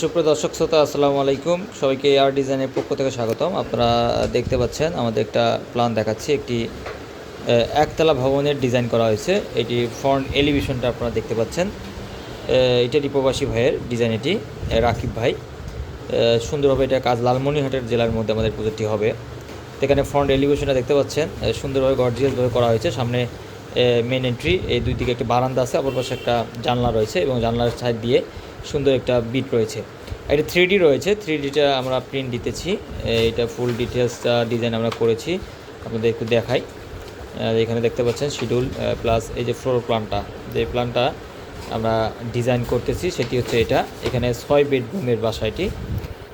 সুপ্রিয় দর্শক, শ্রোতা, আসসালামু আলাইকুম। সবাইকে আর ডিজাইনের পক্ষ থেকে স্বাগতম। আপনারা দেখতে পাচ্ছেন, আমাদের একটা প্ল্যান দেখাচ্ছি। একটি একতলা ভবনের ডিজাইন করা হয়েছে। এটি ফ্রন্ট এলিভেশনটা আপনারা দেখতে পাচ্ছেন। এটা রিপোবাসী ভাইয়ের ডিজাইন এটি রাকিব ভাই। সুন্দরভাবে এটা কাজ লালমনিরহাটের জেলার মধ্যে আমাদের প্রজেক্টটি হবে। এখানে ফ্রন্ট এলিভেশনটা দেখতে পাচ্ছেন। সুন্দরভাবে গর্জিয়াসভাবে করা হয়েছে। সামনে মেন এন্ট্রি এই দুই দিকে একটি বারান্দা আছে। অপর পাশে একটা জানলা রয়েছে এবং জানলার সাইড দিয়ে সুন্দর একটা বিট রয়েছে। এটা থ্রি ডি রয়েছে থ্রি ডিটা আমরা প্রিন্ট দিতেছি। এটা ফুল ডিটেলসটা ডিজাইন আমরা করেছি। আপনাদের একটু দেখাই। এখানে দেখতে পাচ্ছেন শিডিউল প্লাস এই যে ফ্লোর প্ল্যানটা যে প্ল্যানটা আমরা ডিজাইন করতেছি, সেটি হচ্ছে এটা। এখানে ছয় বেডরুমের বাসা এটি।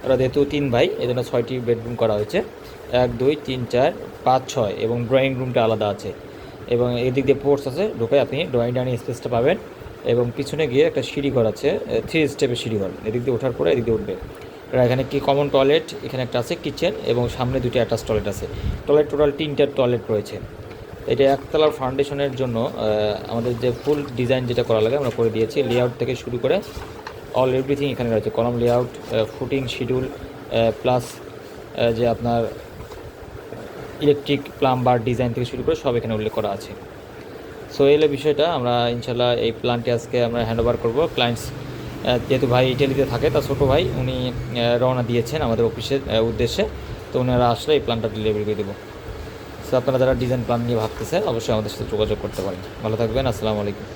ওরা যেহেতু তিন ভাই এই জন্য ছয়টি বেডরুম করা হয়েছে। এক, দুই, তিন, চার, পাঁচ, ছয় এবং ড্রয়িং রুমটা আলাদা আছে। এবং এদিক দিয়ে পোর্টস আছে। ঢুকে আপনি ড্রয়িং ডাইনিং স্পেসটা পাবেন। এবং পিছনে গিয়ে একটা সিঁড়ি ঘর আছে থ্রি স্টেপের সিঁড়ি ঘর। এদিক দিয়ে ওঠার পরে এদিক দিয়ে উঠবে। এখানে কি কমন টয়লেট এখানে একটা আছে কিচেন এবং সামনে দুটো অ্যাটাচ টয়লেট আছে। টয়লেট টোটাল তিনটা টয়লেট রয়েছে। এটা একতলার ফাউন্ডেশনের জন্য আমাদের যে ফুল ডিজাইন যেটা করা লাগে আমরা করে দিয়েছি। লেআউট থেকে শুরু করে অল এভরিথিং এখানে রয়েছে। কলম লেআউট ফুটিং শিডিউল প্লাস যে আপনার ইলেকট্রিক প্লাম্বার ডিজাইন থেকে শুরু করে সব এখানে উল্লেখ করা আছে। সো এলে বিষয়টা। আমরা ইনশাল্লাহ এই প্ল্যানটি আজকে আমরা হ্যান্ড ওভার করব ক্লায়েন্টস যেহেতু ভাই ইটালিতে থাকে, তার ছোটো ভাই, উনি রওনা দিয়েছেন আমাদের অফিসের উদ্দেশ্যে। তো ওনারা আসলে এই প্ল্যানটা ডেলিভারি করে দেবো। সো আপনারা যারা ডিজাইন প্ল্যান নিয়ে ভাবতেছে অবশ্যই আমাদের সাথে যোগাযোগ করতে পারেন। ভালো থাকবেন, আসসালামু আলাইকুম।